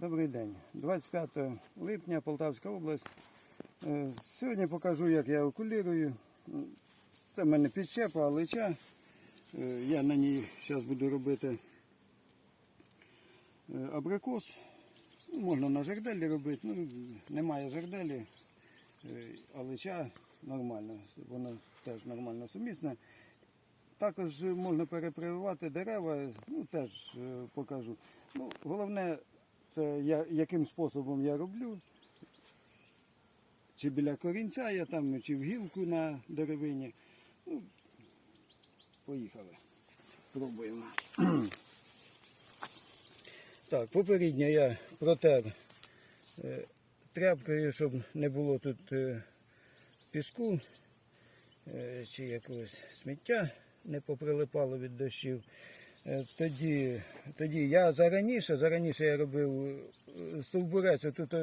Добрий день. 25 липня, Полтавська область. Е, Сьогодні покажу, як я окулірую. Це в мене підщепа, алича. Е, Я на ній зараз буду робити е, абрикос. Ну, Можна на жерделі робити, ну, немає жерделі, алича нормально, воно теж нормально сумісне. Також можна перепрививати дерева, ну теж покажу. Ну, головне, це я, яким способом я роблю. Чи біля корінця я там, чи в гілку на деревині. Ну, поїхали. Пробуємо. так, попередньо я протер е, тряпкою, щоб не було тут е, піску е, чи якогось сміття не поприлипало від дощів. Е, Тоді, тоді я зараніше, зараніше я робив е, стовбурець, тут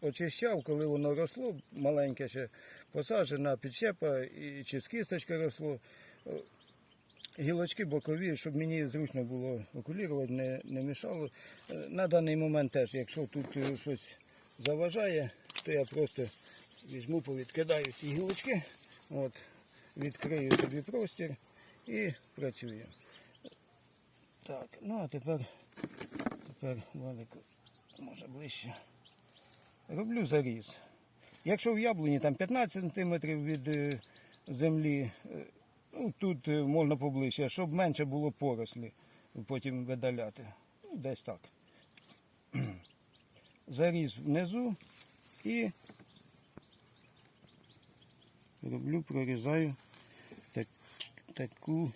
очищав, коли воно росло, маленьке ще посаджена підщепа і чи з кісточки росло. Е, Гілочки бокові, щоб мені зручно було окулірувати, не, не мішало. На даний момент теж, якщо тут щось заважає, то я просто візьму, повідкидаю ці гілочки, от, відкрию собі простір і працюю. Так, ну а тепер, тепер Валик, може ближче. Роблю заріз. Якщо в яблуні там 15 см від е, землі, е, ну, тут е, можна поближче, щоб менше було порослі, потім видаляти. Ну, десь так. Заріз внизу і роблю, прорізаю так, таку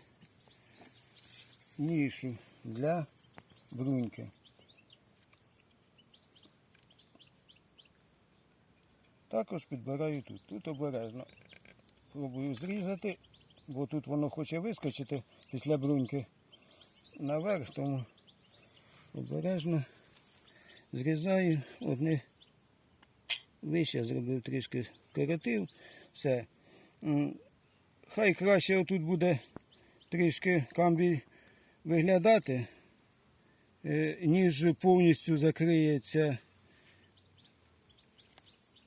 нішу для бруньки. Також підбираю тут. Тут обережно. Пробую зрізати, бо тут воно хоче вискочити після бруньки наверх, тому обережно зрізаю. Одне вище зробив трішки коротив. Все. Хай краще отут буде трішки камбій виглядати, е, ніж повністю закриється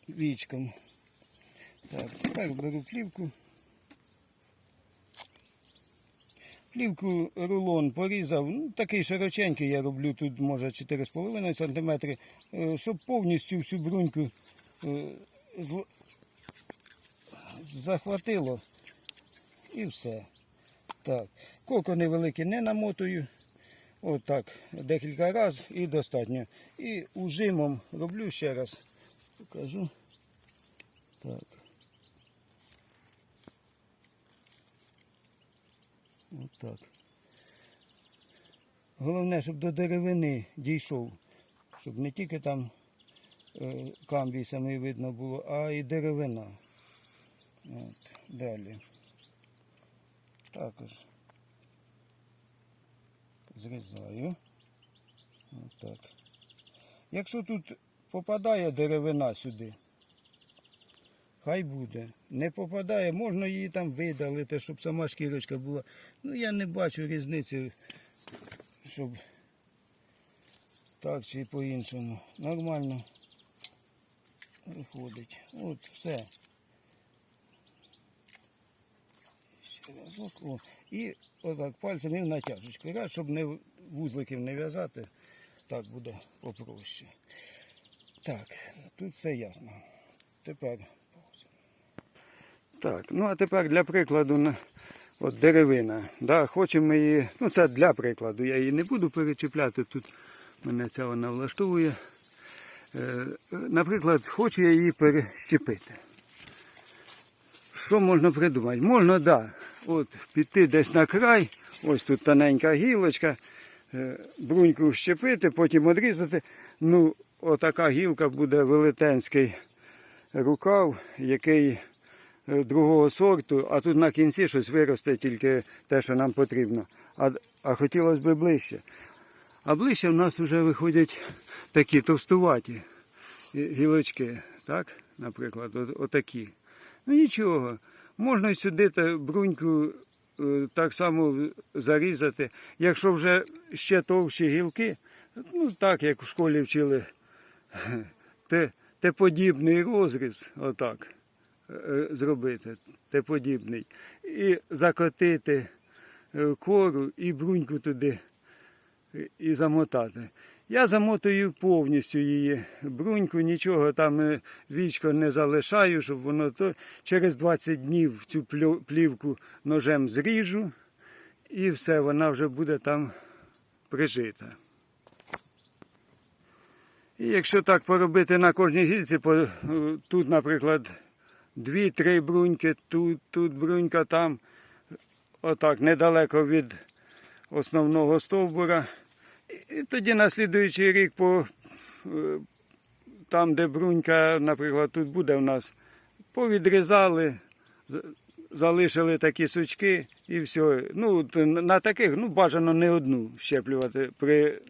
вічком. Так, тепер беру плівку. Плівку рулон порізав, ну, такий широченький я роблю, тут може 4,5 см, е, щоб повністю всю бруньку е, захватило і все. Так, кокони великі не намотую. Отак, декілька разів і достатньо. І ужимом роблю ще раз. Покажу. Так. Отак. Головне, щоб до деревини дійшов, щоб не тільки там е, камбій самий видно було, а і деревина. От, далі. Також зрізаю. Отак. Якщо тут попадає деревина сюди, хай буде. Не попадає, можна її там видалити, щоб сама шкірочка була. Ну я не бачу різниці, щоб так чи по-іншому. Нормально виходить. От все. Ще разок. О. І отак пальцем і в натяжечку. Раз, щоб не вузликів не в'язати, так буде попроще. Так, тут все ясно. Тепер. Так, ну а тепер для прикладу от деревина. Да, хочемо її, ну це для прикладу, я її не буду перечіпляти, тут мене ця вона влаштовує. Е, наприклад, хочу я її перещепити. Що можна придумати? Можна, да, от піти десь на край, ось тут тоненька гілочка, е, бруньку щепити, потім одрізати. Ну, отака гілка буде велетенський рукав, який е, другого сорту, а тут на кінці щось виросте тільки те, що нам потрібно. А, а хотілося б ближче. А ближче в нас вже виходять такі товстуваті гілочки, так? Наприклад, от, отакі. Ну нічого, можна сюди та бруньку е, так само зарізати. Якщо вже ще товщі гілки, Ну, так, як в школі вчили, те, теподібний розріз, отак, е, зробити, теподібний. І закотити е, кору і бруньку туди і замотати. Я замотую повністю її бруньку, нічого там е, вічко не залишаю, щоб воно то через 20 днів цю плівку ножем зріжу, і все, вона вже буде там прижита. І якщо так поробити на кожній гільці, е, тут, наприклад, дві-три бруньки, тут, тут брунька, там, отак, недалеко від основного стовбура. І, тоді на слідуючий рік по, е, там, де брунька, наприклад, тут буде в нас, повідрізали, залишили такі сучки і все. Ну, на таких, ну, бажано не одну щеплювати при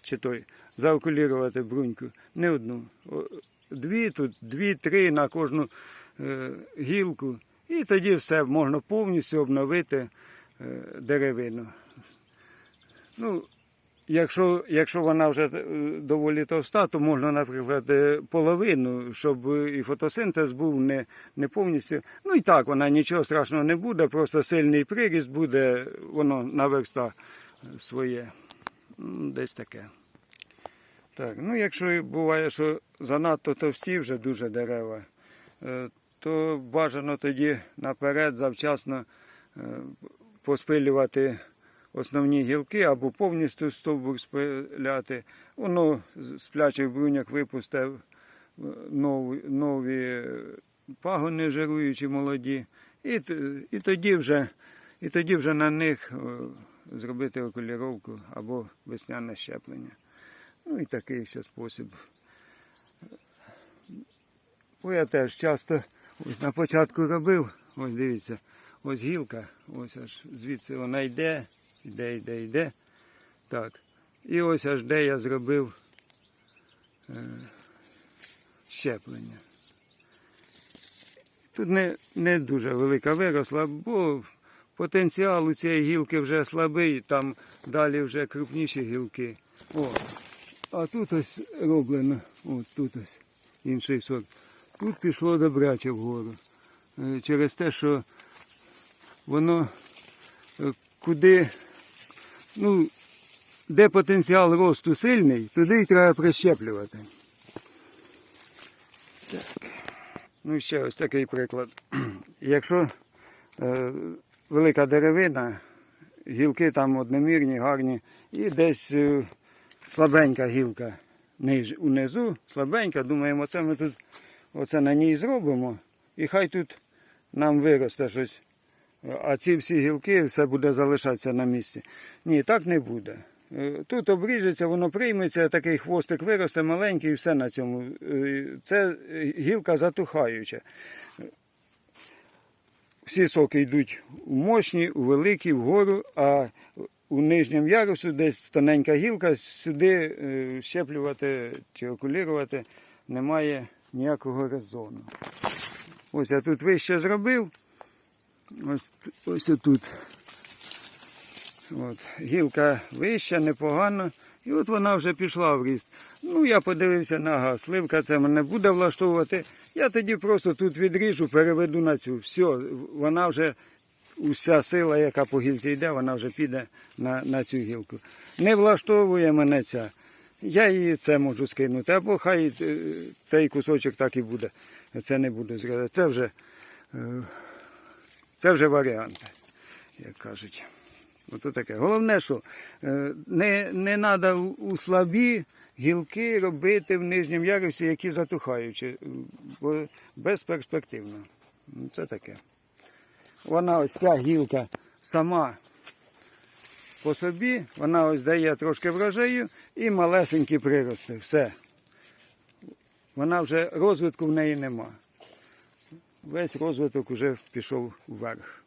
чи той, заокулірувати бруньку. Не одну. Дві тут, дві-три на кожну е, гілку. І тоді все можна повністю обновити е, деревину. Ну, якщо, якщо вона вже е, доволі товста, то можна, наприклад, е, половину, щоб і фотосинтез був не, не повністю. Ну і так, вона нічого страшного не буде, просто сильний приріст буде, воно наверста своє. Десь таке. Так, ну якщо буває, що занадто товсті вже дуже дерева, е, то бажано тоді наперед завчасно е, поспилювати основні гілки або повністю стовбур спиляти. Воно з сплячих бруньок випустив е, нові, нові пагони жируючі молоді. І, і, тоді вже, і тоді вже на них е, зробити окуліровку або весняне щеплення. Ну і такий ще спосіб. Бо я теж часто ось на початку робив, ось дивіться, ось гілка, ось аж звідси вона йде, йде, йде, йде. Так. І ось аж де я зробив е, щеплення. Тут не, не дуже велика виросла, бо потенціал у цієї гілки вже слабий, там далі вже крупніші гілки. О, а тут ось роблено, от тут ось інший сорт. Тут пішло добряче вгору. Е, Через те, що воно е, куди, ну, де потенціал росту сильний, туди й треба прищеплювати. Так. Ну і ще ось такий приклад. Якщо е, велика деревина, гілки там одномірні, гарні, і десь е, слабенька гілка ниж, унизу, слабенька, думаємо, це ми тут оце на ній зробимо, і хай тут нам виросте щось. А ці всі гілки все буде залишатися на місці. Ні, так не буде. Е, Тут обріжеться, воно прийметься, такий хвостик виросте маленький і все на цьому. Е, Це гілка затухаюча. Всі соки йдуть у мощні, у великі, вгору, а у нижньому ярусу десь тоненька гілка, сюди е, щеплювати чи окулірувати немає ніякого резону. Ось я тут вище зробив. Ось, ось отут. От, гілка вища, непогано. І от вона вже пішла в ріст. Ну, я подивився на газ. Сливка це мене буде влаштовувати. Я тоді просто тут відріжу, переведу на цю. Все, вона вже, уся сила, яка по гілці йде, вона вже піде на, на цю гілку. Не влаштовує мене ця. Я її це можу скинути. Або хай е, цей кусочок так і буде. Це не буду згадати. Це вже, е, це вже варіанти, як кажуть. Ото таке. Головне, що е, не, не треба у слабі гілки робити в нижньому ярусі, які затухаючі, бо безперспективно. Ну, Це таке. Вона ось ця гілка сама по собі, вона ось дає трошки врожаю і малесенькі прирости. Все. Вона вже розвитку в неї нема. Весь розвиток вже пішов вверх.